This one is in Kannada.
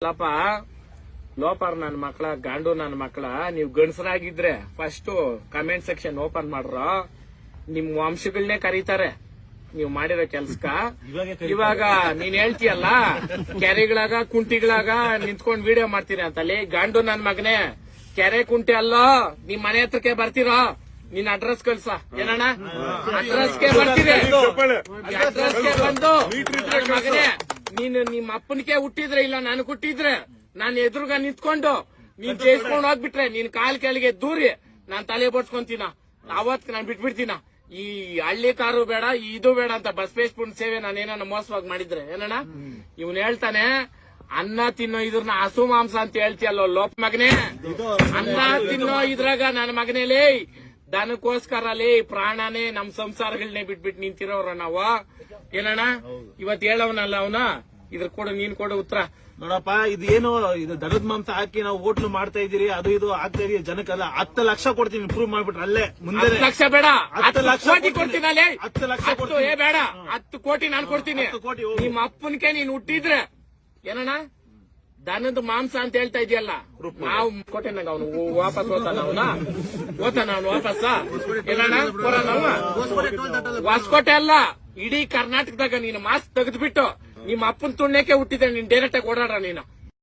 ಅಲ್ಲಪ್ಪ ಲೋಪರ್ ನನ್ನ ಮಕ್ಕಳ ಗಾಂಡು ನನ್ನ ಮಕ್ಕಳ ನೀವು ಗಂಡಸರಾಗಿದ್ರೆ ಫಸ್ಟ್ ಕಮೆಂಟ್ ಸೆಕ್ಷನ್ ಓಪನ್ ಮಾಡ್ರ. ನಿಮ್ ವಂಶಗಳನ್ನೇ ಕರೀತಾರೆ. ನೀವು ಮಾಡಿರೋ ಕೆಲ್ಸಕ ಇವಾಗ ನೀನ್ ಹೇಳ್ತೀಯಲ್ಲ ಕೆರೆಗಳಾಗ ಕುಂಟಿಗಳಾಗ ನಿಂತ್ಕೊಂಡ್ ವಿಡಿಯೋ ಮಾಡ್ತೀರಿ ಅಂತಲ್ಲಿ ಗಂಡು ನನ್ ಮಗನೇ ಕೆರೆ ಕುಂಟೆ ಅಲ್ಲೋ ನಿಮ್ ಮನೆ ಹತ್ರಕ್ಕೆ ಬರ್ತೀರೋ? ನಿನ್ ಅಡ್ರೆಸ್ ಕಳ್ಸ. ಏನಣ್ಣ? ಅಡ್ರೆಸ್ಗೆ ಬರ್ತೀರಿ. ಅಡ್ರೆಸ್ಗೆ ಬಂದು ಮಗನೇ ನೀನು ನಿಮ್ಮ ಅಪ್ಪನಿಗೆ ಹುಟ್ಟಿದ್ರೆ ಇಲ್ಲ ನಾನು ಹುಟ್ಟಿದ್ರೆ ನಾನು ಎದುರುಗ ನಿಂತ್ಕೊಂಡು ನೀನ್ ಜಯಿಸ್ಕೊಂಡು ಹೋಗ್ಬಿಟ್ರೆ ನೀನ್ ಕಾಲ್ ಕೆಳಗೆ ದೂರಿ ನಾನ್ ತಲೆ ಬಡ್ಸ್ಕೊಂತೀನ. ಅವತ್ ನಾನ್ ಬಿಟ್ಬಿಡ್ತೀನ. ಈ ಹಳ್ಳಿ ಕಾರು ಬೇಡ ಇದು ಬೇಡ ಅಂತ ಬಸವೇಶ್ಪುರ ಸೇವೆ ನಾನು ಏನಾನ ಮೋಸವಾಗಿ ಮಾಡಿದ್ರೆ ಏನಣ್ಣ? ಇವನ್ ಹೇಳ್ತಾನೆ ಅನ್ನ ತಿನ್ನೋ ಇದ್ರನ್ನ ಹಸು ಮಾಂಸ ಅಂತ ಹೇಳ್ತೀಯಲ್ಲೋ ಲೋಪ ಮಗನೇ. ಅನ್ನ ತಿನ್ನೋ ಇದ್ರಾಗ ನನ್ನ ಮಗನೇಲೇ ದನಕ್ಕೋಸ್ಕರ ಲೇ ಪ್ರಾಣನೇ ನಮ್ ಸಂಸಾರಗಳನ್ನೇ ಬಿಟ್ಬಿಟ್ಟು ನಿಂತಿರೋರ ನಾವು. ಏನಣ್ಣ? ಇವತ್ ಹೇಳವನಲ್ಲ ಅವನ? ಇದ್ರ ಕೊಡು ನೀನ್ ಕೊಡು ಉತ್ತರ. ನೋಡಪ್ಪ ಇದು ಏನು ಇದು ದನದ ಮಾಂಸ ಹಾಕಿ ನಾವು ಹೋಟ್ಲು ಮಾಡ್ತಾ ಇದೀರಿ ಅದು ಇದು ಆಗ್ತಾ ಇದೀವಿ ಜನಕ್ಕೆಲ್ಲ ಹತ್ತು ಲಕ್ಷ ಕೊಡ್ತೀನಿ ಇಂಪ್ರೂವ್ ಮಾಡ್ಬಿಟ್ರೆ ಅಲ್ಲೇ ಮುಂದೆ ಲಕ್ಷ ಬೇಡ. ಹತ್ತು ಲಕ್ಷ ಕೋಟಿ ಕೊಡ್ತೀನಿ. ಹತ್ತು ಲಕ್ಷ ಕೊಡ್ತೀನಿ. ಏ ಬೇಡ. ಹತ್ತು ಕೋಟಿ ನಾನು ಕೊಡ್ತೀನಿ. ನಿಮ್ಮ ಅಪ್ಪನ್ಕೆ ನೀನ್ ಹುಟ್ಟಿದ್ರೆ ಏನಣ್ಣ? ದನದ ಮಾಂಸ ಅಂತ ಹೇಳ್ತಾ ಇದೆಯಲ್ಲ? ನಾವು ಕೊಟ್ಟೆ ನಂಗೆ ಅವನು. ವಾಪಸ್ ಹೋತಾನ ಅವನ? ಹೋತಾನ ಅವನು ವಾಪಸ್ ಹೊಸಕೋಟೆ ಅಲ್ಲ ಇಡೀ ಕರ್ನಾಟಕದಾಗ ನೀನು ಮಾಸ್ಕ್ ತೆಗೆದ್ಬಿಟ್ಟು ನಿಮ್ಮ ಅಪ್ಪನ ತುಣ್ಣಕ್ಕೆ ಹುಟ್ಟಿದ್ರೆ ನೀನ್ ಡೈರೆಕ್ಟ್ ಆಗಿ ಓಡಾಡ ನೀನು.